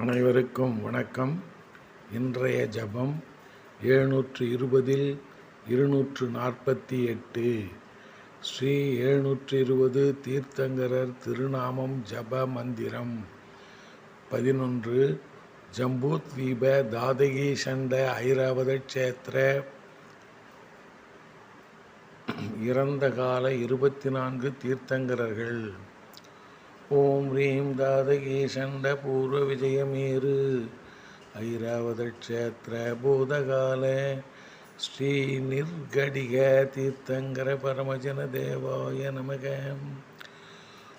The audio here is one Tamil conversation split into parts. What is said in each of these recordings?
அனைவருக்கும் வணக்கம். இன்றைய ஜபம் எழுநூற்று இருபதில் இருநூற்று நாற்பத்தி எட்டு. ஸ்ரீ எழுநூற்று இருபது தீர்த்தங்கரர் திருநாமம் ஜப மந்திரம். பதினொன்று ஜம்பூத்வீப தாதகி சண்ட ஐராவத க்ஷேத்திர இறந்த கால இருபத்தி நான்கு தீர்த்தங்கரர்கள். ஓம் ரீம் தாதகி சண்ட பூர்வ விஜயமேரு ஐராவத பூதகால ஸ்ரீ நிர்கடிக தீர்த்தங்கர பரமஜன தேவாய நமக.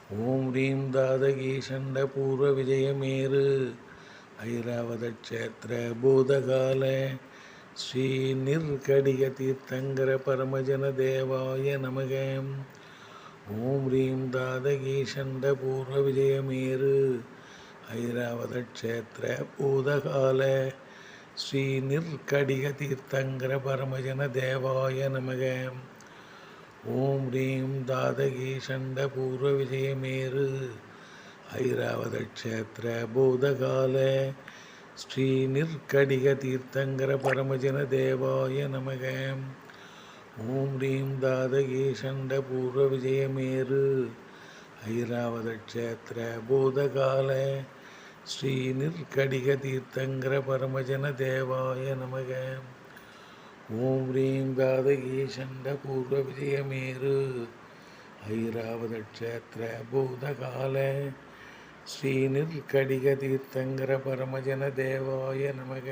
ஓம் ரீம் தாதகி சண்ட பூர்வ விஜயமேரு ஐராவத பூதகால ஸ்ரீ நிர்கடிக தீர்த்தங்கர பரமஜன தேவாய நமகம் ஓம் ரீம் தாதகி சண்ட பூர்வ விஜயமேரு ஐராவத பூதகால ஸ்ரீ நிற்கடிக தீர்த்தங்கர பரமஜன தேவாய நமக. ஓம் ரீம் தாதகி சண்ட பூர்வ விஜயமேரு ஐராவத பூதகால ஸ்ரீ நிற்கடிக தீர்த்தங்கர பரமஜன தேவாய நமக. ஓம் ரீம் தாதகே சண்ட பூர்வ விஜயமேரு ஐராவத க்ஷேத்திர பூதகால ஸ்ரீ நிர்கடிக தீர்த்தங்கர பரமஜன தேவாய நமக. ஓம் ரீம் தாதகே சண்ட பூர்வ விஜயமேரு ஐராவத க்ஷேத்திர பூதகால ஸ்ரீ நிர்கடிக தீர்த்தங்கர பரமஜன தேவாய நமக.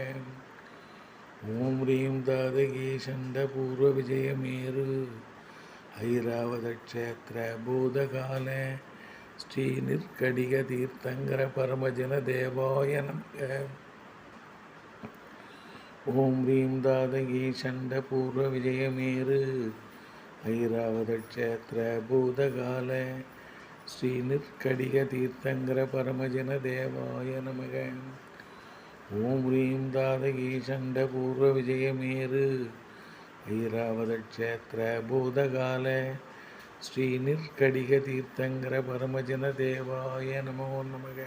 ஓம் ரீம் தாதகி சண்ட பூர்வ விஜயமேரு ஐராவத பூதகால ஸ்ரீ நிற்கடிக தீர்த்தங்கர பரமஜன தேவாய நமக. ஓம் ரீம் தாதகி சண்ட பூர்வ விஜயமேரு ஐராவத பூதகால ஸ்ரீ நிற்கடிக தீர்த்தங்கர பரமஜன தேவாய நமக. ஓம் ரீம் தாதகி சண்ட பூர்வ விஜயமேரு ஐராவத க்ஷேத்திர பூதகால ஸ்ரீ நிற்கடிக தீர்த்தங்கர பரமஜன தேவாய நமோ நமக.